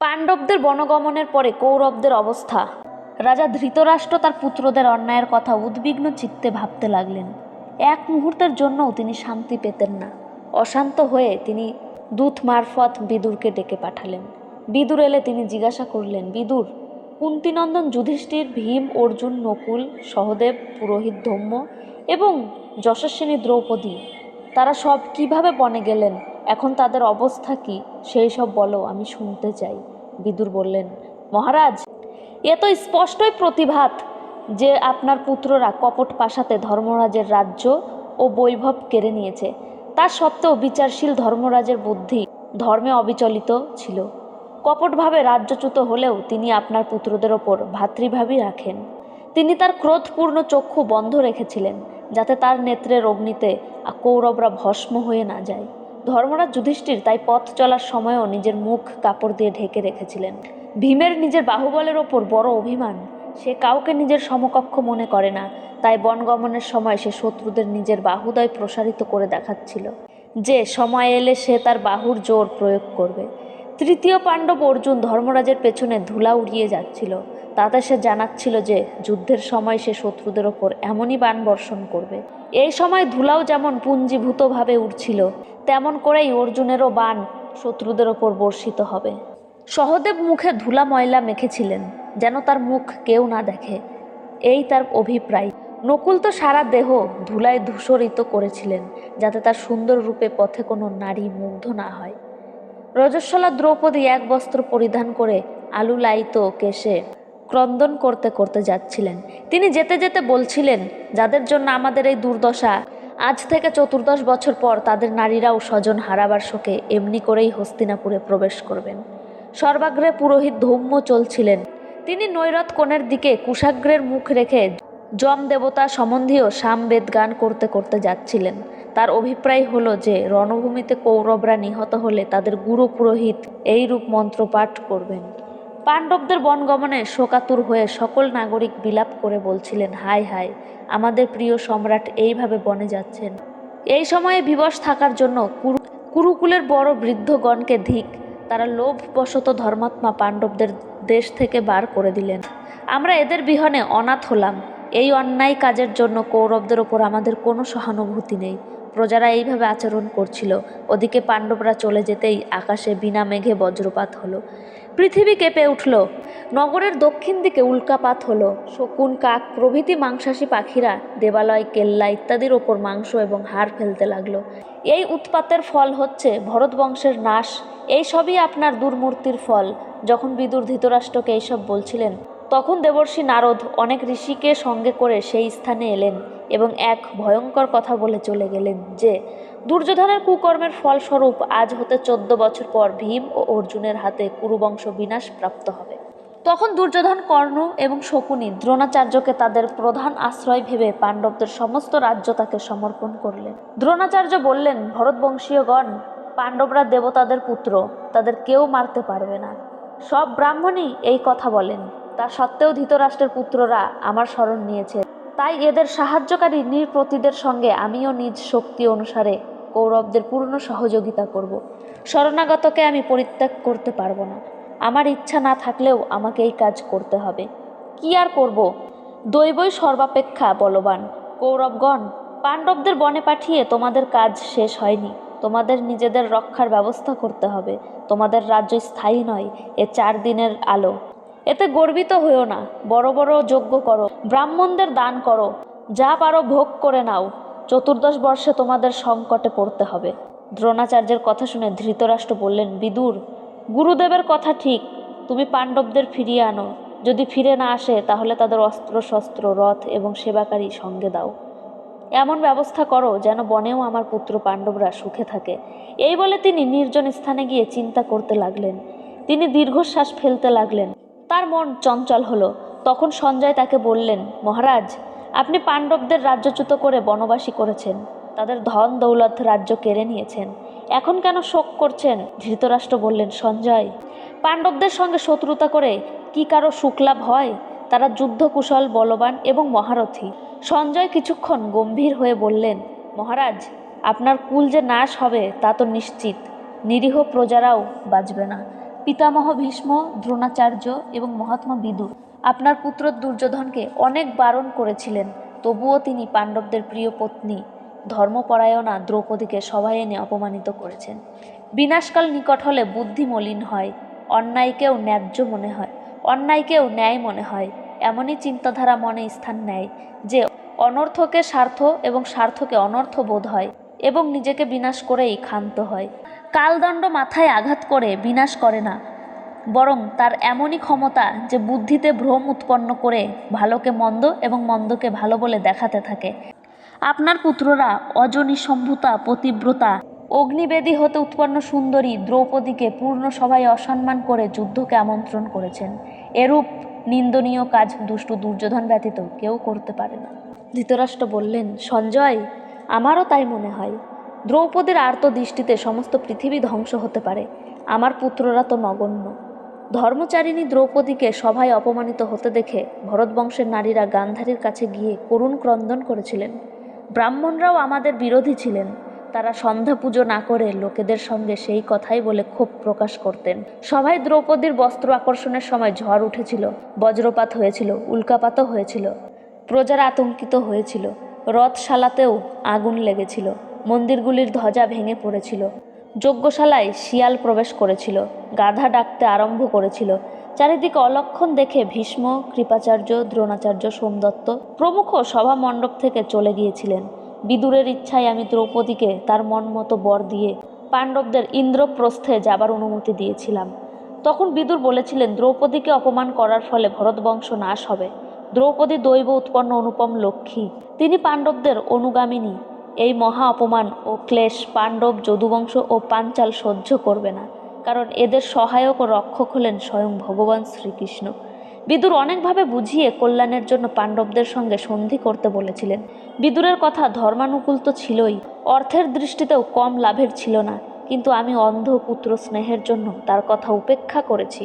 পাণ্ডবদের বনগমনের পরে কৌরবদের অবস্থা। রাজা ধৃতরাষ্ট্র তার পুত্রদের অন্যায়ের কথা উদ্বিগ্ন চিত্তে ভাবতে লাগলেন। এক মুহূর্তের জন্যও তিনি শান্তি পেতেন না। অশান্ত হয়ে তিনি দূত মারফত বিদুরকে ডেকে পাঠালেন। বিদুর এলে তিনি জিজ্ঞাসা করলেন, বিদুর, কুন্তিনন্দন যুধিষ্ঠির, ভীম, অর্জুন, নকুল, সহদেব, পুরোহিত, ধৌম্য এবং যশস্বিনী, দ্রৌপদী, তারা সব কীভাবে বনে গেলেন? এখন তাদের অবস্থা কি? সেই সব বলো, আমি শুনতে চাই। বিদুর বললেন, মহারাজ, এ তো স্পষ্টই প্রতিভাত যে আপনার পুত্ররা কপট পাশাতে ধর্মরাজের রাজ্য ও বৈভব কেড়ে নিয়েছে। তা সত্ত্বেও বিচারশীল ধর্মরাজের বুদ্ধি ধর্মে অবিচলিত ছিল। কপটভাবে রাজ্যচ্যুত হলেও তিনি আপনার পুত্রদের ওপর ভাতৃভাবই রাখেন। তিনি তার ক্রোধপূর্ণ চক্ষু বন্ধ রেখেছিলেন, যাতে তার নেত্রের অগ্নিতে কৌরবরা ভস্ম হয়ে না যায়। ধর্মরাজ যুধিষ্ঠির তাই পথ চলার সময়ও নিজের মুখ কাপড় দিয়ে ঢেকে রেখেছিলেন। ভীমের নিজের বাহুবলের ওপর বড় অভিমান। সে কাউকে নিজের সমকক্ষ মনে করে না। তাই বনগমনের সময় সে শত্রুদের নিজের বাহুদয় প্রসারিত করে দেখাচ্ছিল। যে সময় এলে সে তার বাহুর জোর প্রয়োগ করবে। তৃতীয় পাণ্ডব অর্জুন ধর্মরাজের পেছনে ধুলা উড়িয়ে যাচ্ছিল। তাতে সে জানাচ্ছিল যে যুদ্ধের সময় সে শত্রুদের ওপর এমনই বাণ বর্ষণ করবে। এই সময় ধুলাও যেমন পুঞ্জীভূতভাবে উঠছিল তেমন করেই অর্জুনেরও বাণ শত্রুদের ওপর বর্ষিত হবে। সহদেব মুখে ধুলা ময়লা মেখেছিলেন, যেন তার মুখ কেউ না দেখে। এই তার অভিপ্রায়। নকুল তো সারা দেহ ধুলায় ধূসরিত করেছিলেন, যাতে তার সুন্দর রূপে পথে কোনো নারী মুগ্ধ না হয়। রজস্বলা দ্রৌপদী এক বস্ত্র পরিধান করে আলু লাইত কেশে ক্রন্দন করতে করতে যাচ্ছিলেন। তিনি যেতে যেতে বলছিলেন, যাদের জন্য আমাদের এই দুর্দশা, আজ থেকে চতুর্দশ বছর পর তাদের নারীরাও স্বজন হারাবার শোকে এমনি করেই হস্তিনাপুরে প্রবেশ করবেন। সর্বাগ্রে পুরোহিত ধৌম্য চলছিলেন। তিনি নৈরত কোণের দিকে কুশাগ্রের মুখ রেখে যম দেবতা সম্বন্ধীয় সামবেদ গান করতে করতে যাচ্ছিলেন। তার অভিপ্রায় হলো যে, রণভূমিতে কৌরবরা নিহত হলে তাদের গুরু পুরোহিত এই রূপ মন্ত্র পাঠ করবেন। পাণ্ডবদের বনগমনে শোকাতুর হয়ে সকল নাগরিক বিলাপ করে বলছিলেন, হায় হায়, আমাদের প্রিয় সম্রাট এইভাবে বনে যাচ্ছেন। এই সময়ে বিবশ থাকার জন্য কুরু, কুরুকুলের বড় বৃদ্ধগণকে ধিক, তারা লোভবশত ধর্মাত্মা পাণ্ডবদের দেশ থেকে বার করে দিলেন। আমরা এদের বিহনে অনাথ হলাম। এই অন্যায় কাজের জন্য কৌরবদের ওপর আমাদের কোনো সহানুভূতি নেই। প্রজারা এইভাবে আচরণ করছিল। ওদিকে পাণ্ডবরা চলে যেতেই আকাশে বিনা মেঘে বজ্রপাত হলো। পৃথিবী কেঁপে উঠল। নগরের দক্ষিণ দিকে উল্কাপাত হলো। শকুন, কাক, প্রভৃতি মাংসাশী পাখিরা দেবালয়, কেল্লা ইত্যাদির ওপর মাংস এবং হাড় ফেলতে লাগল। এই উৎপাতের ফল হচ্ছে ভরত বংশের নাশ। এই সবই আপনার দুর্মূর্তির ফল। যখন বিদুর ধৃতরাষ্ট্রকে এইসব বলছিলেন তখন দেবর্ষী নারদ অনেক ঋষিকে সঙ্গে করে সেই স্থানে এলেন এবং এক ভয়ঙ্কর কথা বলে চলে গেলেন যে, দুর্যোধনের কুকর্মের ফলস্বরূপ আজ হতে চোদ্দ বছর পর ভীম ও অর্জুনের হাতে কুরুবংশ বিনাশ প্রাপ্ত হবে। তখন দুর্যোধন কর্ণ এবং শকুনি দ্রোণাচার্যকে তাদের প্রধান আশ্রয় ভেবে পাণ্ডবদের সমস্ত রাজ্য তাকে সমর্পণ করলেন। দ্রোণাচার্য বললেন, ভরতবংশীয়গণ, পাণ্ডবরা দেবতাদের পুত্র, তাদের কেউ মারতে পারবে না। সব ব্রাহ্মণই এই কথা বলেন। তা সত্ত্বেও ধৃতরাষ্ট্রের পুত্ররা আমার স্মরণ নিয়েছে। তাই এদের সাহায্যকারী নৃপতিদের সঙ্গে আমিও নিজ শক্তি অনুসারে কৌরবদের পূর্ণ সহযোগিতা করব। শরণাগতকে আমি পরিত্যাগ করতে পারব না। আমার ইচ্ছা না থাকলেও আমাকে এই কাজ করতে হবে। কি আর করব? দৈবই সর্বাপেক্ষা বলবান। কৌরবগণ, পাণ্ডবদের বনে পাঠিয়ে তোমাদের কাজ শেষ হয়নি। তোমাদের নিজেদের রক্ষার ব্যবস্থা করতে হবে। তোমাদের রাজ্য স্থায়ী নয়, এ চার দিনের আলো। এতে গর্বিত হইও না। বড় বড় যজ্ঞ করো, ব্রাহ্মণদের দান করো, যা পারো ভোগ করে নাও। চতুর্দশ বর্ষে তোমাদের সংকটে পড়তে হবে। দ্রোণাচার্যের কথা শুনে ধৃতরাষ্ট্র বললেন, বিদুর, গুরুদেবের কথা ঠিক, তুমি পাণ্ডবদের ফিরিয়ে আনো। যদি ফিরে না আসে, তাহলে তাদের অস্ত্র, শস্ত্র, রথ এবং সেবাকারী সঙ্গে দাও। এমন ব্যবস্থা করো যেন বনেও আমার পুত্র পাণ্ডবরা সুখে থাকে। এই বলে তিনি নির্জন স্থানে গিয়ে চিন্তা করতে লাগলেন। তিনি দীর্ঘশ্বাস ফেলতে লাগলেন। তার মন চঞ্চল হলো। তখন সঞ্জয় তাকে বললেন, মহারাজ, আপনি পাণ্ডবদের রাজ্যচ্যুত করে বনবাসী করেছেন। তাদের ধন দৌলত রাজ্য কেড়ে নিয়েছেন। এখন কেন শোক করছেন? ধৃতরাষ্ট্র বললেন, সঞ্জয়, পাণ্ডবদের সঙ্গে শত্রুতা করে কি কারও সুখলাভ হয়? তারা যুদ্ধকুশল, বলবান এবং মহারথী। সঞ্জয় কিছুক্ষণ গম্ভীর হয়ে বললেন, মহারাজ, আপনার কুল যে নাশ হবে তা তো নিশ্চিত। নিরীহ প্রজারাও বাঁচবে না। পিতামহ ভীষ্ম, দ্রোণাচার্য এবং মহাত্মা বিদুর আপনার পুত্র দুর্যোধনকে অনেক বারণ করেছিলেন। তবুও তিনি পাণ্ডবদের প্রিয় পত্নী, ধর্মপরায়ণা দ্রৌপদীকে সভায় এনে অপমানিত করেছেন। বিনাশকাল নিকট হলে বুদ্ধি মলিন হয়, অন্যায়কেও ন্যায্য মনে হয়, অন্যায়কেও ন্যায় মনে হয়, এমনই চিন্তাধারা মনে স্থান নেয় যে অনর্থকে স্বার্থ এবং স্বার্থকে অনর্থ বোধ হয় এবং নিজেকে বিনাশ করেই ক্ষান্ত হয়। কালদণ্ড মাথায় আঘাত করে বিনাশ করে না, বরং তার এমনই ক্ষমতা যে বুদ্ধিতে ভ্রম উৎপন্ন করে ভালোকে মন্দ এবং মন্দকে ভালো বলে দেখাতে থাকে। আপনার পুত্ররা অজনী সম্ভুতা, পতিব্রতা, অগ্নিবেদী হতে উৎপন্ন সুন্দরী দ্রৌপদীকে পূর্ণ সভায় অসম্মান করে যুদ্ধকে আমন্ত্রণ করেছেন। এরূপ নিন্দনীয় কাজ দুষ্টু দুর্যোধন ব্যতীত কেউ করতে পারে না। ধৃতরাষ্ট্র বললেন, সঞ্জয়, আমারও তাই মনে হয়। দ্রৌপদীর আর্ত দৃষ্টিতে সমস্ত পৃথিবী ধ্বংস হতে পারে। আমার পুত্ররা তো নগণ্য। ধর্মচারিণী দ্রৌপদীকে সভায় অপমানিত হতে দেখে ভরতবংশের নারীরা গান্ধারীর কাছে গিয়ে করুণ ক্রন্দন করেছিলেন। ব্রাহ্মণরাও আমাদের বিরোধী ছিলেন। তারা সন্ধ্যা পুজো না করে লোকেদের সঙ্গে সেই কথাই বলে ক্ষোভ প্রকাশ করতেন। সভায় দ্রৌপদীর বস্ত্র আকর্ষণের সময় ঝড় উঠেছিল, বজ্রপাত হয়েছিল, উল্কাপাতও হয়েছিল, প্রজারা আতঙ্কিত হয়েছিল, রথশালাতেও আগুন লেগেছিল। মন্দিরগুলির ধ্বজা ভেঙে পড়েছিল। যজ্ঞশালায় শিয়াল প্রবেশ করেছিল, গাধা ডাকতে আরম্ভ করেছিল। চারিদিকে অলক্ষণ দেখে ভীষ্ম, কৃপাচার্য, দ্রোণাচার্য, সোমদত্ত প্রমুখ সভা মণ্ডপ থেকে চলে গিয়েছিলেন। বিদুরের ইচ্ছায় আমি দ্রৌপদীকে তার মন মতো বর দিয়ে পাণ্ডবদের ইন্দ্রপ্রস্থে যাবার অনুমতি দিয়েছিলাম। তখন বিদুর বলেছিলেন, দ্রৌপদীকে অপমান করার ফলে ভরতবংশ নাশ হবে। দ্রৌপদী দৈব উৎপন্ন অনুপম লক্ষ্মী। তিনি পাণ্ডবদের অনুগামিনী। এই মহা অপমান ও ক্লেশ পাণ্ডব যদুবংশ ও পাঞ্চাল সহ্য করবে না, কারণ এদের সহায়ক ও রক্ষক হলেন স্বয়ং ভগবান শ্রীকৃষ্ণ। বিদুর অনেকভাবে বুঝিয়ে কল্যাণের জন্য পাণ্ডবদের সঙ্গে সন্ধি করতে বলেছিলেন। বিদুরের কথা ধর্মানুকূল তো ছিলই, অর্থের দৃষ্টিতেও কম লাভের ছিল না, কিন্তু আমি অন্ধ পুত্র স্নেহের জন্য তার কথা উপেক্ষা করেছি।